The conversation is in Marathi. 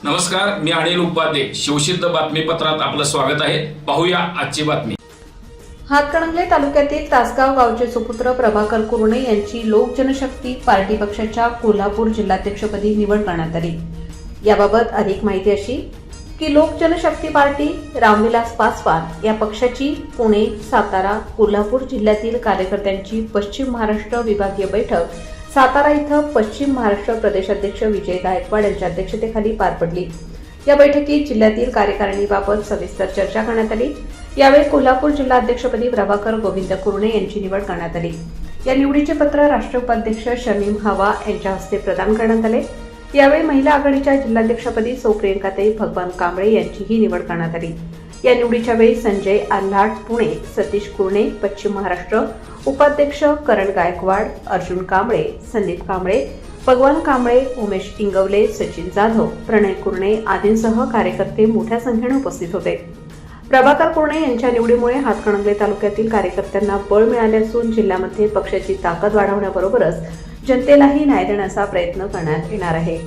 नमस्कार मी अनिल उपाध्ये. शिवसिद्ध बातमीपत्रात आपलं स्वागत आहे. पाहूया आजची बातमी. हातकणंगले तालुक्यातील तासगाव गावचे सुपुत्र प्रभाकर कुरणे यांची लोक जनशक्ती पार्टी पक्षाच्या कोल्हापूर जिल्हाध्यक्षपदी निवड करण्यात आली. याबाबत अधिक माहिती अशी की लोक जनशक्ती पार्टी रामविलास पासवान या पक्षाची पुणे सातारा कोल्हापूर जिल्ह्यातील कार्यकर्त्यांची पश्चिम महाराष्ट्र विभागीय बैठक सातारा इथं पश्चिम महाराष्ट्र प्रदेशाध्यक्ष विजय गायकवाड यांच्या अध्यक्षतेखाली पार पडली. या बैठकीत जिल्ह्यातील कार्यकारिणीबाबत सविस्तर चर्चा करण्यात आली. यावेळी कोल्हापूर जिल्हा अध्यक्षपदी प्रभाकर गोविंद कुरणे यांची निवड करण्यात आली. या निवडीचे पत्र राष्ट्र उपाध्यक्ष शमीम हवा यांच्या हस्ते प्रदान करण्यात आले. यावेळी महिला आघाडीच्या जिल्हाध्यक्षपदी सौ प्रियंकाताई भगवान कांबळे यांचीही निवड करण्यात आली. या निवडीच्या वेळी संजय आल्हाट पुणे सतीश कुरणे पश्चिम महाराष्ट्र उपाध्यक्ष करण गायकवाड अर्जुन कांबळे संदीप कांबळे भगवान कांबळे उमेश इंगवले सचिन जाधव प्रणय कुरणे आदींसह कार्यकर्ते मोठ्या संख्येने उपस्थित होते. प्रभाकर कुरणे यांच्या निवडीमुळे हातकणंगले तालुक्यातील कार्यकर्त्यांना बळ मिळाले असून जिल्ह्यामध्ये पक्षाची ताकद वाढवण्याबरोबरच जनतेलाही न्याय देण्याचा प्रयत्न करण्यात येणार आहे.